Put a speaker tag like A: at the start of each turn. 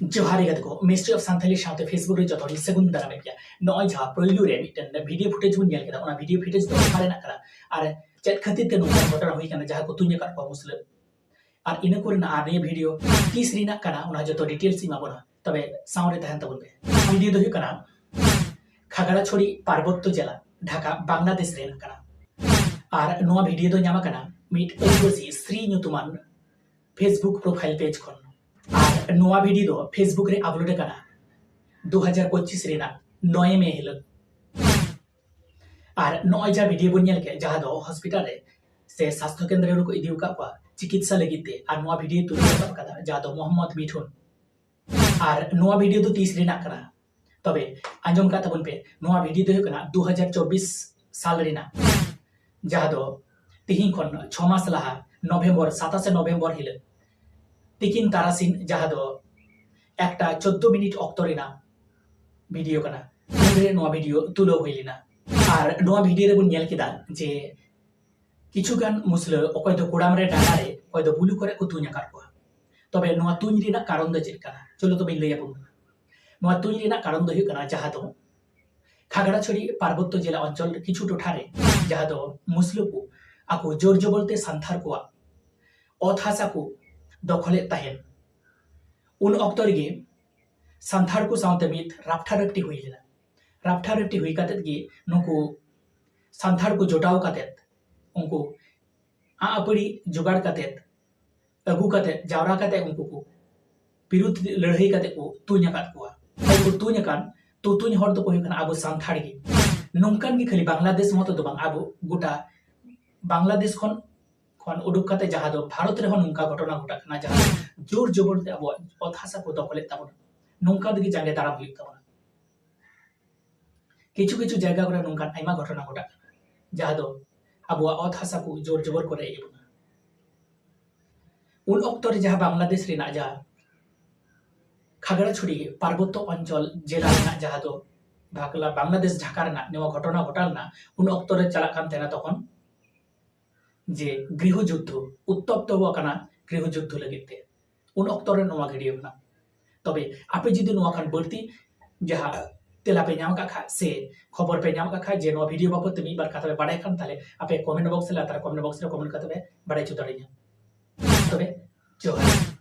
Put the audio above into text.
A: ᱡᱚᱦᱟᱨ ᱜᱮ ᱛᱟᱠᱚ ᱢᱤᱥᱴᱨᱤ ᱚᱯ ᱥᱟᱱᱛᱷᱟᱞᱤ ᱥᱟᱶᱛᱮ ᱯᱷᱮᱥᱵᱩᱠ ᱨᱮ ᱡᱚᱛᱚ ᱦᱚᱲ ᱥᱟᱹᱜᱩᱱ ᱫᱟᱨᱟᱢ ᱮᱫ ᱯᱮᱭᱟ ᱱᱚᱜᱼᱚᱭ ᱡᱟᱦᱟᱸ ᱯᱳᱭᱞᱳ ᱨᱮ ᱢᱤᱫᱴᱮᱱ ᱵᱷᱤᱰᱤᱭᱳ ᱯᱷᱩᱴᱮᱡ ᱵᱚᱱ ᱧᱮᱞ ᱠᱮᱫᱟ ᱚᱱᱟ ᱵᱷᱤᱰᱤᱭᱳ ᱯᱷᱩᱴᱮᱡ ᱫᱚ ᱚᱠᱟ ᱨᱮᱱᱟᱜ ᱠᱟᱱᱟ ᱟᱨ ᱪᱮᱫ ᱠᱷᱟᱹᱛᱤᱨ ᱛᱮ ᱱᱚᱣᱟ ᱜᱷᱚᱴᱚᱱᱟ ᱦᱩᱭ ᱠᱟᱱᱟ ᱡᱟᱦᱟᱸ ᱠᱚ ᱛᱩᱧ ᱟᱠᱟᱫ ᱠᱚᱣᱟ ᱢᱩᱥᱞᱟᱹ ᱟᱨ ᱤᱱᱟᱹ ᱠᱚᱨᱮᱱᱟᱜ ᱟᱨ ᱱᱤᱭᱟᱹ ᱵᱷᱤᱰᱤᱭᱳ ᱛᱤᱥ ᱨᱮᱱᱟᱜ ᱠᱟᱱᱟ ᱚᱱᱟ ᱡᱚᱛᱚ ᱰᱤᱴᱮᱞᱥ ᱤᱧ ᱮᱢᱟᱵᱚᱱᱟ ᱛᱚᱵᱮ ᱥᱟᱶᱨᱮ ᱛᱟᱦᱮᱱ ᱛᱟᱵᱚᱱ ᱯᱮ ᱵᱷᱤᱰᱤᱭᱳ ᱫᱚ ᱦᱩᱭᱩᱜ ᱠᱟᱱᱟ খাগড়াছড়ি পার্বত্য জেলা ঢাকা বাংলাদেশ ᱨᱮᱱ ᱠᱟᱱᱟ আর ᱱᱚᱣᱟ ᱵᱷᱤᱰᱤᱭᱳ ᱫᱚ ᱧᱟᱢ ᱟᱠᱟᱱᱟ ᱢᱤᱫ ᱟᱹᱫᱤᱵᱟᱹᱥᱤ ᱥᱨᱤ ᱧᱩᱛᱩᱢᱟᱱ ᱯᱷᱮᱥᱵᱩᱠ ᱯᱨᱚᱯᱷᱟইᱞ ᱯᱮᱡ ᱠᱷᱚᱱ ᱱᱚᱣᱟ ᱵᱷᱤᱰᱤᱭᱳ ᱫᱚ ᱯᱷᱮᱥᱵᱩᱠ ᱨᱮ ᱟᱯᱞᱳᱰ ᱟᱠᱟᱱᱟ 2025 ᱨᱮᱱᱟᱜ 9 ᱢᱮ ᱦᱤᱞᱳᱜ ᱟᱨ ᱱᱚᱜᱼᱚᱭ ᱡᱟ ᱵᱷᱤᱰᱤᱭᱳ ᱵᱚᱱ ᱧᱮᱞ ᱠᱮᱫ ᱡᱟᱦᱟᱸ ᱫᱚ ᱦᱚᱥᱯᱤᱴᱟᱞ ᱨᱮ ᱥᱮ ᱥᱟᱥᱛᱷᱚ ᱠᱮᱱᱫᱨᱚ ᱨᱮᱠᱚ ᱤᱫᱤ ᱟᱠᱟᱫ ᱠᱚᱣᱟ ᱪᱤᱠᱤᱛᱥᱟ ᱞᱟᱹᱜᱤᱫ ᱛᱮ ᱟᱨ ᱱᱚᱣᱟ ᱵᱷᱤᱰᱤᱭᱳ ᱛᱩᱞᱟᱹᱣ ᱥᱟᱵ ᱟᱠᱟᱫᱟ ᱡᱟᱦᱟᱸ ᱫᱚ ᱢᱚᱦᱚᱢᱢᱚᱫ ᱢᱤᱴᱷᱩᱱ ᱟᱨ ᱱᱚᱣᱟ ᱵᱷᱤᱰᱤᱭᱳ ᱫᱚ ᱛᱤᱥ ᱨᱮᱱᱟᱜ ᱠᱟᱱᱟ ᱛᱚᱵᱮ ᱟᱸᱡᱚᱢ ᱠᱟᱜ ᱛᱟᱵᱚᱱ ᱯᱮ ᱱᱚᱣᱟ ᱵᱷᱤᱰᱤᱭᱳ ᱫᱚ ᱦᱩᱭᱩᱜ ᱠᱟᱱᱟ 2024 ᱥᱟᱞ ᱨᱮᱱᱟᱜ ᱡᱟᱦᱟᱸ ᱫᱚ ᱛᱤᱦᱤᱧ ᱠᱷᱚᱱ 6 ᱢᱟᱥ ᱞᱟᱦᱟ ᱱᱚᱵᱷᱮᱢᱵᱚᱨ 27 ᱱᱚᱵᱷᱮᱢᱵᱚᱨ ᱦᱤᱞᱳᱜ তিকিন তারাসিন জাহাদ। একটা চোদ্দ মিনিট অক্তরে না। ভিডিও কানা। ᱠᱟᱱᱟ ᱩᱱᱨᱮ ᱱᱚᱣᱟ ᱵᱷᱤᱰᱤᱭᱳ ᱛᱩᱞᱟᱹᱣ ᱦᱩᱭ ᱞᱮᱱᱟ ᱟᱨ ᱱᱚᱣᱟ ᱵᱷᱤᱰᱤᱭᱳ ᱨᱮᱵᱚᱱ ᱧᱮᱞ ᱠᱮᱫᱟ ᱡᱮ কিছুগান মুসলে অকয় তো কোড়ামরে ডাঙারে অকয় তো বুলু করে ও তুঁজ আকার কোয়া তবে নয় তুঁজ রেনা কারণ দো চেক কানা। চলো তুমি লইয়া বলুন নয় তুঁজ রেনা কারণ দো হুয়ুগ কানা জাহাদ। খাগড়াছড়ি, পার্বত্য জেলা অঞ্চল কিছু টোঠারে যাহা দো মুসলুকু। আকু জোর জবলতে সান্থার কোয়া। অথাসা কু ᱫᱚᱠᱷᱚᱞᱮᱫ ᱛᱟᱦᱮᱱ ᱩᱱ ᱚᱠᱛᱚ ᱨᱮᱜᱮ ᱥᱟᱱᱛᱟᱲ ᱠᱚ ᱥᱟᱶᱛᱮ ᱢᱤᱫ ᱨᱟᱯᱴᱟ ᱨᱟᱯᱴᱤ ᱦᱩᱭ ᱞᱮᱱᱟ ᱨᱟᱯᱴᱟ ᱨᱟᱯᱴᱤ ᱦᱩᱭ ᱠᱟᱛᱮᱫ ᱜᱮ ᱱᱩᱠᱩ ᱥᱟᱱᱛᱟᱲ ᱠᱚ ᱡᱚᱴᱟᱣ ᱠᱟᱛᱮᱫ ᱩᱱᱠᱩ ᱟᱸᱜᱼᱟᱹᱯᱟᱹᱲᱤ ᱡᱚᱜᱟᱲ ᱠᱟᱛᱮᱫ ᱟᱹᱜᱩ ᱠᱟᱛᱮᱫ ᱡᱟᱣᱨᱟ ᱠᱟᱛᱮᱫ ᱩᱱᱠᱩ ᱠᱚ ᱵᱤᱨᱩᱫ ᱞᱟᱹᱲᱦᱟᱹᱭ ᱠᱟᱛᱮᱫ ᱠᱚ ᱛᱩᱧ ᱟᱠᱟᱫ ᱠᱚᱣᱟ ᱟᱨ ᱠᱚ ᱛᱩᱧ ᱟᱠᱟᱱ ᱛᱩᱛᱩᱧ ᱦᱚᱲ ᱫᱚᱠᱚ ᱦᱩᱭᱩᱜ ᱠᱟᱱᱟ ᱟᱵᱚ ᱥᱟᱱᱛᱟᱲ ᱜᱮ ᱱᱚᱝᱠᱟᱱ ᱠᱷᱚᱱ ᱩᱰᱩᱠ ᱠᱟᱛᱮ ᱡᱟᱦᱟᱸ ᱫᱚ ᱵᱷᱟᱨᱚᱛ ᱨᱮᱦᱚᱸ ᱱᱚᱝᱠᱟ ᱜᱷᱚᱴᱚᱱᱟ ᱜᱷᱚᱴᱟᱜ ᱠᱟᱱᱟ ᱡᱟᱦᱟᱸ ᱡᱳᱨ ᱡᱚᱵᱚᱨᱛᱮ ᱟᱵᱚᱣᱟᱜ ᱚᱛ ᱦᱟᱥᱟ ᱠᱚ ᱫᱚᱠᱷᱚᱞᱮᱫ ᱛᱟᱵᱚᱱᱟ ᱱᱚᱝᱠᱟ ᱛᱮᱜᱮ ᱡᱟᱸᱜᱮ ᱫᱟᱨᱟᱢ ᱦᱩᱭᱩᱜ ᱛᱟᱵᱚᱱᱟ কিছু কিছু জায়গা করে নঙ্কান আইমা ঘটনা ঘটাক যাহা দো আবুয়া অত হাসা কু জোর জবর করে এই বনা উন অক্তরে যাহা বাংলাদেশ রেনা যা খাগড়াছড়ি পার্বত্য অঞ্চল জেলা রেনা যাহা দো ভাকলা বাংলাদেশ ঢাকা রেনা নেওয়া ঘটনা ঘটাল না উন অক্তরে চালাকান তেনা তখন ᱡᱮ ᱜᱨᱤᱦᱚ ᱡᱩᱫᱽᱫᱷᱚ ᱩᱛᱛᱚᱯᱛᱚ ᱟᱠᱟᱱᱟ ᱜᱨᱤᱦᱚ ᱡᱩᱫᱽᱫᱷᱚ ᱞᱟᱹᱜᱤᱫ ᱛᱮ ᱩᱱ ᱚᱠᱛᱚ ᱨᱮ ᱱᱚᱣᱟ ᱜᱷᱟᱹᱰᱤᱭᱟᱹ ᱢᱮᱱᱟᱜᱼᱟ ᱛᱚᱵᱮ ᱟᱯᱮ ᱡᱩᱫᱤ ᱱᱚᱣᱟ ᱠᱷᱟᱱ ᱵᱟᱹᱲᱛᱤ ᱡᱟᱦᱟᱸ তেলা পে নাম কাখা সে খবর পে নাম কাখা যে নোয়া ভিডিও বাবদ তুমি বার কাতাবে বাড়াই খান তাহলে আপে কমেন্ট বক্সে লা তার কমেন্ট বক্সে কমেন্ট কাতাবে বাড়াই চুদাড়ি তবে জোহার